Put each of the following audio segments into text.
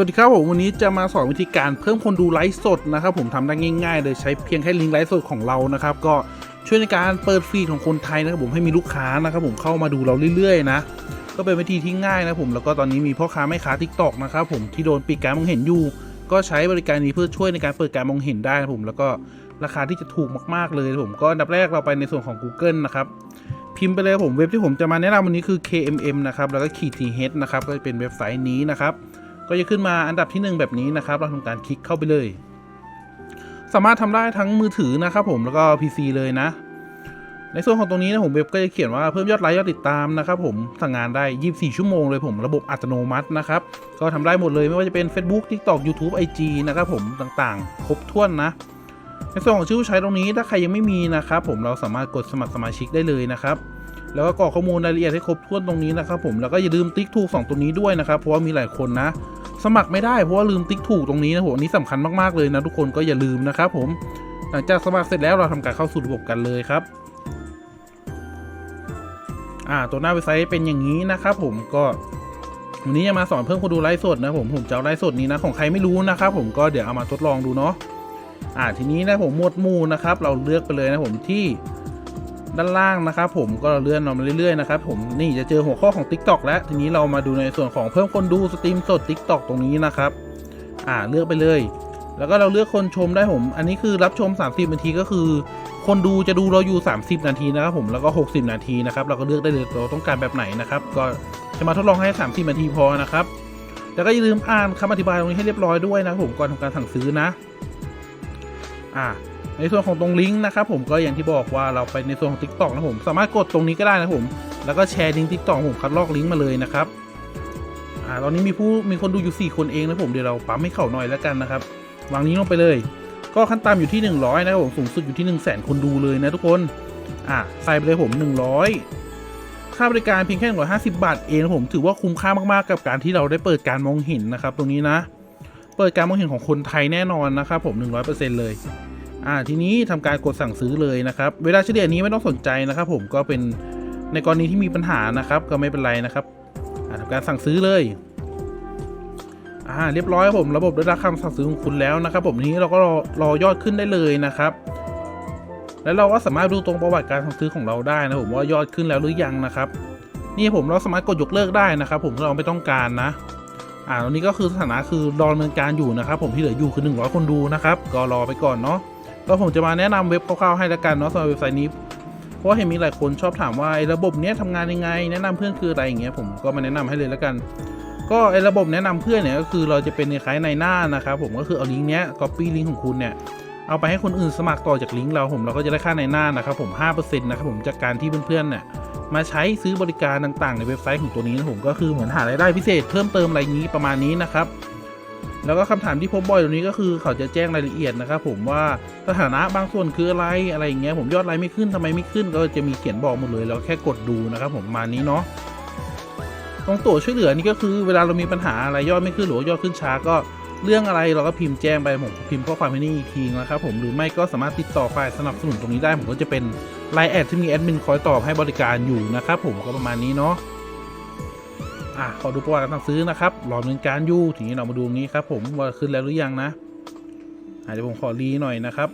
วัสดีครับผมวันนี้จะมาสอนวิธีการเพิ่มคนดูไลฟ์สดนะครับผมทำได้ง่ายๆเลยใช้เพียงแค่ลิงก์ไลฟ์สดของเรานะครับก็ช่วยในการเปิดฟีดของคนไทยนะครับผมให้มีลูกค้านะครับผมเข้ามาดูเราเรื่อยๆนะก็เป็นวิธีที่ง่ายนะผมแล้วก็ตอนนี้มีพ่อค้าแม่ค้าทิกตอกนะครับผมที่โดนปิดการมองเห็นอยู่ ก็ใช้บริการนี้เพื่อช่วยในการเปิดการมองเห็นได้นะผมแล้วก็ราคาที่จะถูกมากๆเลยผมก็ดับแรกเราไปในส่วนของ Google นะครับพิมพ์ไปเลยผมเว็บที่ผมจะมาแนะนำวันนี้คือ KMM นะครับแล้วก็ขีด th นะครับก็จะเป็นเว็บไซต์นี้นะครับ ก็จะขึ้นมาอันดับที่ 1 แบบนี้นะครับ เราทำการคลิกเข้าไปเลย สามารถทำได้ทั้งมือถือนะครับผมแล้วก็ PC เลยนะ ในส่วนของตรงนี้นะผมเว็บก็จะเขียนว่าเพิ่มยอดไลค์ยอดติดตามนะครับผมสั่งงานได้ 24 ชั่วโมงเลยผมระบบอัตโนมัตินะครับ ก็ทำได้หมดเลยไม่ว่าจะเป็น Facebook TikTok YouTube IG นะครับผมต่างๆ ครบถ้วนนะในส่วนของชื่อผู้ใช้ตรงนี้ถ้าใครยังไม่มีนะครับผมเราสามารถกดสมัครสมาชิกได้เลยนะครับ แล้วก็กรอกข้อมูลรายละเอียดให้ครบถ้วนตรงนี้นะครับผมแล้วก็อย่าลืมติ๊กถูกสองตัวนี้ด้วยนะครับ เพราะว่ามีหลายคนนะ สมัครไม่ได้เพราะว่าลืมติ๊กถูกตรงนี้นะผมอันนี้สำคัญมากๆเลยนะทุกคนก็อย่าลืมนะครับผมหลังจากสมัครเสร็จแล้วเราทำการเข้าสู่ระบบกันเลยครับอ่าตัวหน้าเว็บไซต์เป็นอย่างนี้นะครับผมก็วันนี้จะมาสอนเพิ่มคนดูไลฟ์สดนะผมผมจะเอาไลฟ์สดนี้นะของใครไม่รู้นะครับผมก็เดี๋ยวเอามาทดลองดูเนาะอ่าทีนี้นะผมหมวดหมู่นะครับ เราเลือกไปเลยนะผมที่ ด้านล่างนะครับผมก็เลื่อนมาเรื่อยๆนะครับผมนี่จะเจอหัวข้อของ TikTok แล้วทีนี้เรามาดูในส่วนของเพิ่มคนดูสตรีมสด TikTok ตรงนี้นะครับอ่าเลือกไปเลย แล้วก็เราเลือกคนชมได้ผม อันนี้คือรับชม 30 นาทีก็คือ คนดูจะดูเราอยู่ 30 นาทีนะครับผมแล้วก็ 60 นาทีนะครับเราก็เลือกได้เลยเราต้องการแบบไหนนะครับก็จะมาทดลองให้ 30 นาทีพอนะครับแล้วก็อย่าลืมอ่านคำอธิบายตรงนี้ให้เรียบร้อยด้วยนะผมก่อนทำการสั่งซื้อนะ อ่า ในส่วนของตรงลิงก์นะครับผมก็อย่างที่บอกว่าเราไปในส่วนของ Tik t o อกนะผมสามารถกดตรงนี้ก็ได้นะผม แล้วก็แชร์ลิงก์ Tik t o อกผมคัดลอกลิงก์มาเลยนะครับอ่าตอนนี้มีผู้มีคนดูอยู่ 4 คนเองนะผมเดี๋ยวเราปั๊มให้เขาหน่อยแล้วกันนะครับวางนี้ลงไปเลย ก็ขั้นต่ำอยู่ที่ 100 นะครับผมสูงสุดอยู่ที่ 1 0 0 0 0แสนคนดูเลยนะทุกคนอ่าใส่ไปเลยผม 100ค่าบริการเพียงแค่150 บาทเองนะผมถือว่าคุ้มค่ามากๆกับการที่เราได้เปิดการมองเห็นนะครับ ตรงนี้นะ เปิดการมองเห็นของคนไทยแน่นอนนะครับผม 100%เลย อ่าทีนี้ทำการกดสั่งซื้อเลยนะครับ เวลาเฉลี่ยนี้ไม่ต้องสนใจนะครับ ผมก็เป็นในกรณีที่มีปัญหานะครับ ก็ไม่เป็นไรนะครับอ่าทำการสั่งซื้อเลยอ่าเรียบร้อยครับผมระบบได้รับคำสั่งซื้อของคุณแล้วนะครับ ผมนี้เราก็รอรอยอดขึ้นได้เลยนะครับ แล้วเราก็สามารถดูตรงประวัติการสั่งซื้อของเราได้นะผมว่ายอดขึ้นแล้วหรือยังนะครับ นี่ผมเราสามารถกดยกเลิกได้นะครับ ผมถ้าเราไม่ต้องการนะอ่าตรงนี้ก็คือสถานะคือรอดำเนินการอยู่นะครับ ผมที่เหลืออยู่คือ100คนดูนะครับ ก็รอไปก่อนเนาะ ก็ผมจะมาแนะนำเว็บคร่าวๆให้ละกันเนาะสำหรับเว็บไซต์นี้ เพราะว่าเห็นมีหลายคนชอบถามว่าไอ้ระบบเนี้ยทำงานยังไง แนะนำเพื่อนคืออะไรอย่างเงี้ยผมก็มาแนะนำให้เลยละกัน ก็ไอ้ระบบแนะนำเพื่อนเนี่ยก็คือเราจะเป็นคล้ายในหน้านะครับผมก็คือเอาลิงก์เนี้ย copy ลิงก์ของคุณเนี่ยเอาไปให้คนอื่นสมัครต่อจากลิงก์เราผมเราก็จะได้ค่าในหน้านะครับผม 5%นะครับผมจากการที่เพื่อนๆเนี่ยมาใช้ซื้อบริการต่างๆ ในเว็บไซต์ของตัวนี้นะผมก็คือเหมือนหารายได้พิเศษเพิ่มเติมอะไรนี้ประมาณนี้นะครับ แล้วก็คำถามที่พบบ่อยตรงนี้ก็คือเขาจะแจ้งรายละเอียดนะครับผมว่าสถานะบางส่วนคืออะไรอะไรอย่างเงี้ยผมยอดไลค์ไม่ขึ้นทำไมไม่ขึ้น ก็จะมีเขียนบอกหมดเลยแล้วแค่กดดูนะครับผมมานี้เนาะตรงตัวช่วยเหลือนี่ก็คือเวลาเรามีปัญหาอะไรยอดไม่ขึ้นหรือยอดขึ้นช้าก็เรื่องอะไรเราก็พิมพ์แจ้งไปผมพิมพ์ข้อความให้นี่อีกทีนะครับผมหรือไม่ก็สามารถติดต่อฝ่ายสนับสนุนตรงนี้ได้ผมก็จะเป็นไลน์แอดที่มีแอดมินคอยตอบให้บริการอยู่นะครับผมก็ประมาณนี้เนาะ อะขอดูประวัติการสั่งซื้อนะครับรอดเนินการยู่ทีนี้เรามาดูงนี้ครับ ผมว่าขึ้นแล้วหรือยังนะอะเดี๋ยวผมขอรีหน่อยนะครับ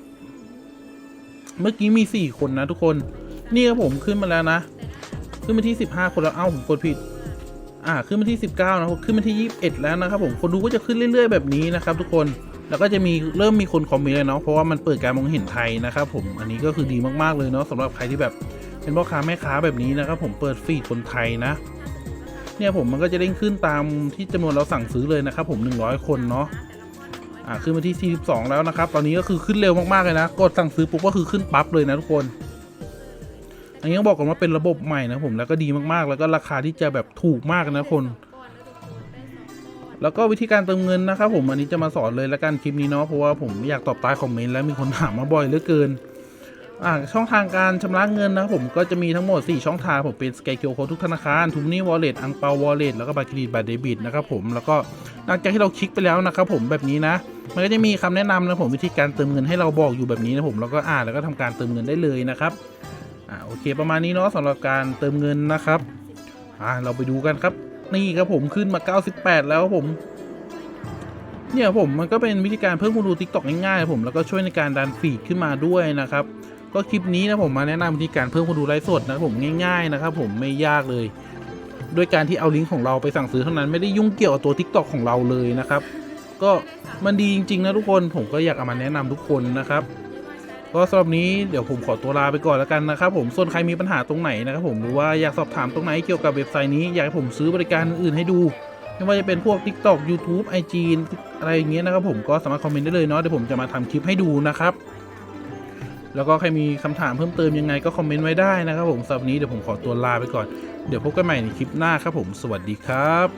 เมื่อกี้มี4คนนะทุกคน นี่ครับผมขึ้นมาแล้วนะ ขึ้นมาที่15คนแล้วเอ้าผมกดผิด อ่าขึ้นมาที่19นะขึ้นมาที่21แล้วนะครับ ผมคนดูก็จะขึ้นเรื่อย ๆ แบบนี้นะครับ ทุกคนแล้วก็จะมีเริ่มมีคนคอมเมนต์เลยเนาะเพราะว่ามันเปิดการมองเห็นไทยนะครับผมอันนี้ก็คือดีมากๆเลยเนาะสำหรับใครที่แบบเป็นพ่อค้าแม่ค้าแบบนี้นะครับผมเปิดฟีดคนไทยนะ เนี่ยผมมันก็จะเด้งขึ้นตามที่จำนวนเราสั่งซื้อเลยนะครับ ผม 100 คนเนาะอ่าขึ้นมาที่ 42 แล้วนะครับ ตอนนี้ก็คือขึ้นเร็วมากๆเลยนะ กดสั่งซื้อปุ๊บก็คือขึ้นปั๊บเลยนะทุกคน อันนี้ต้องบอกก่อนว่าเป็นระบบใหม่นะผมแล้วก็ดีมากๆ แล้วก็ราคาที่จะแบบถูกมากนะคน แล้วก็วิธีการเติมเงินนะครับผมอันนี้จะมาสอนเลยละกันคลิปนี้เนาะเพราะว่าผมอยากตอบใต้คอมเมนต์แล้วมีคนถามมาบ่อยเหลือเกิน อ่าช่องทางการชำระเงินนะครับผมก็จะมีทั้งหมด 4 ช่องทางผมเป็นสแกนเคียวโคทุกธนาคารทูนี่วอลเล็ตอังเปาวอลเล็ตแล้วก็บัตรเครดิตบัตรเดบิตนะครับผมแล้วก็หลังจากที่เราคลิกไปแล้วนะครับผมแบบนี้นะ มันก็จะมีคำแนะนำนะผมวิธีการเติมเงินให้เราบอกอยู่แบบนี้นะผมแล้วก็อ่านแล้วก็ทำการเติมเงินได้เลยนะครับอ่าโอเคประมาณนี้เนาะสำหรับการเติมเงินนะครับอ่าเราไปดูกันครับ นี่ครับผมขึ้นมา 98 แล้วผมเนี่ยผมมันก็เป็นวิธีการเพิ่มคนดู TikTok ง่ายๆผมแล้วก็ช่วยในการดันฟีดขึ้นมาด้วยนะครับ ก็คลิปนี้นะผมมาแนะนำวิธีการเพิ่มคนดูไลฟ์สดนะผมง่ายๆนะครับผมไม่ยากเลยด้วยการที่เอาลิงก์ของเราไปสั่งซื้อเท่านั้นไม่ได้ยุ่งเกี่ยวกับตัว TikTok ของเราเลยนะครับ ก็มันดีจริงๆนะทุกคนผมก็อยากเอามาแนะนำทุกคนนะครับ ก็สำหรับนี้เดี๋ยวผมขอตัวลาไปก่อนแล้วกันนะครับ ผมส่วนใครมีปัญหาตรงไหนนะครับผมหรือว่าอยากสอบถามตรงไหนเกี่ยวกับเว็บไซต์นี้อยากให้ผมซื้อบริการอื่นๆให้ดูไม่ว่าจะเป็นพวก TikTok YouTube IG อะไรอย่างเงี้ยนะครับผมก็สามารถคอมเมนต์ได้เลยเนาะเดี๋ยวผมจะมาทำคลิปให้ดูนะครับ แล้วก็ใครมีคำถามเพิ่มเติมยังไงก็คอมเมนต์ไว้ได้นะครับผมสำหรับนี้เดี๋ยวผมขอตัวลาไปก่อน เดี๋ยวพบกันใหม่ในคลิปหน้าครับผม สวัสดีครับ